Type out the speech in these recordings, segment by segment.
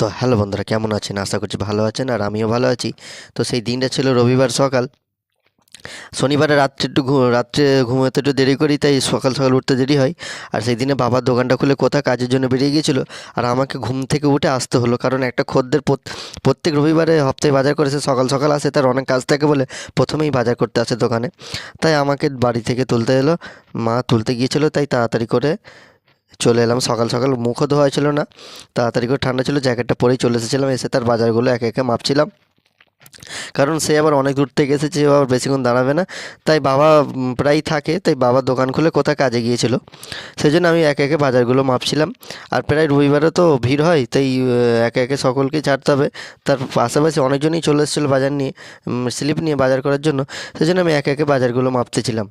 তো হ্যালো বন্ধুরা, কেমন আছেন? আশা করছি ভালো আছেন আর আমিও ভালো আছি। তো সেই দিনটা ছিল রবিবার সকাল। শনিবারে রাত্রে একটু ঘু- রাত্রে ঘুমোতে একটু দেরি করি, তাই সকাল সকাল উঠতে দেরি হয়। আর সেই দিনে বাবার দোকানটা খুলে কোথাও কাজের জন্য বেরিয়ে গিয়েছিল, আর আমাকে ঘুম থেকে উঠে আসতে হলো। কারণ একটা খদ্দের প্রত- প্রত্যেক রবিবারে হপ্তাহে বাজার করে সে সকাল সকাল আসে, তার অনেক কাজ থাকে বলে প্রথমেই বাজার করতে আসে দোকানে। তাই আমাকে বাড়ি থেকে তুলতে এলো। মা তুলতে গিয়েছিল, তাই তাড়াতাড়ি করে চলে এলাম। সকাল সকাল মুখও ধোয়া ছিল না তাড়াতাড়ি করে ঠান্ডা ছিল জ্যাকেটটা পরেই চলে এসেছিলাম এসে তার বাজারগুলো একে একে মাপছিলাম। কারণ সে আবার অনেক দূর থেকে এসেছে আবার বেশিক্ষণ দাঁড়াবে না। তাই বাবা উম, প্রায়ই থাকে তাই বাবা দোকান খুলে কোথায় কাজে গিয়েছিল। সেই জন্য আমি একে একে বাজারগুলো মাপছিলাম। আর প্রায় রবিবারে তো ভিড় হয় তাই একে একে সকলকে ছাড়তে হবে। তার পাশাপাশি অনেকজনই চলে এসেছিল বাজার নিয়ে স্লিপ নিয়ে বাজার করার জন্য। সেই জন্য আমি একে একে বাজারগুলো মাপতেছিলাম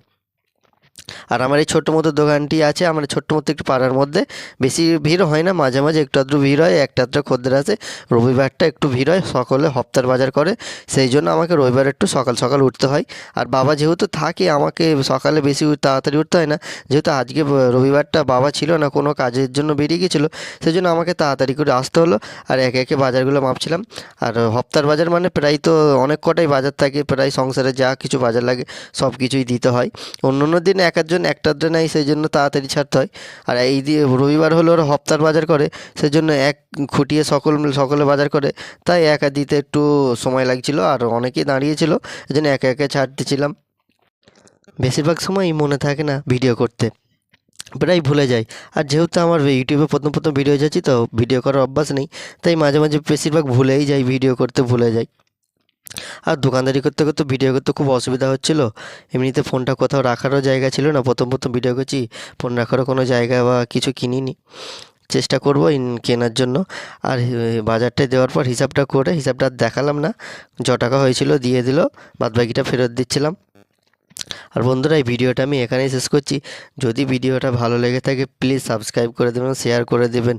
আর আমার এই ছোট্ট মতো দোকানটি আছে, আমার ছোট্ট মতো একটু পাড়ার মধ্যে। বেশি ভিড় হয় না, মাঝে মাঝে একটু আধটু ভিড় হয়, একটা আধটা খদ্দের আছে। রবিবারটা একটু ভিড় হয়, সকলে হপ্তার বাজার করে, সেই জন্য আমাকে রবিবার একটু সকাল সকাল উঠতে হয়। আর বাবা যেহেতু থাকে, আমাকে সকালে বেশি তাড়াতাড়ি উঠতে হয় না। যেহেতু আজকে রবিবারটা বাবা ছিল না, কোনো কাজের জন্য বেরিয়ে গেছিল সেই জন্য আমাকে তাড়াতাড়ি করে আসতে হলো। আর একে একে বাজারগুলো মাপছিলাম। আর হপ্তার বাজার মানে প্রায় তো অনেক কটাই বাজার থাকে, প্রায় সংসারে যা কিছু বাজার লাগে, সব কিছুই দিতে হয়। অন্য অন্য দিন এক একজন একটা নেয় সেই জন্য তাড়াতাড়ি ছাড়তে হয়। আর এই দিয়ে রবিবার হলো ওরা হপ্তার বাজার করে, সেই জন্য এক খুঁটিয়ে সকল, সকলে বাজার করে। তাই একা দিতে একটু সময় লাগছিল আর অনেকেই দাঁড়িয়েছিল এই জন্য একে একে ছাড়তেছিলাম বেশিরভাগ সময়ই মনে থাকে না ভিডিও করতে। প্রায় ভুলে যাই। আর যেহেতু আমার ইউটিউবে প্রথম প্রথম ভিডিও যাচ্ছি, তো ভিডিও করার অভ্যাস নেই। তাই মাঝে মাঝে বেশিরভাগ ভুলেই যাই, ভিডিও করতে ভুলে যাই। আর দোকানদারি করতে করতে ভিডিও করতে খুব অসুবিধা হচ্ছিল। এমনিতে ফোনটা কোথাও রাখারও জায়গা ছিল না। প্রথম প্রথম ভিডিও করছি ফোন রাখারও কোনো জায়গা বা কিছু কিনিনি। চেষ্টা করব কেনার জন্য। আর এ, বাজারটায় দেওয়ার পর হিসাবটা করে হিসাবটা দেখালাম না। য টাকা হয়েছিল দিয়ে দিল বাদবাকিটা ফেরত দিচ্ছিলাম। আর বন্ধুরা এই ভিডিওটা আমি এখানেই শেষ করছি। যদি ভিডিওটা ভালো লেগে থাকে প্লিজ সাবস্ক্রাইব করে দেবেন শেয়ার করে দেবেন।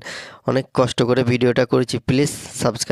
অনেক কষ্ট করে ভিডিওটা করেছি প্লিজ সাবস্ক্রাইব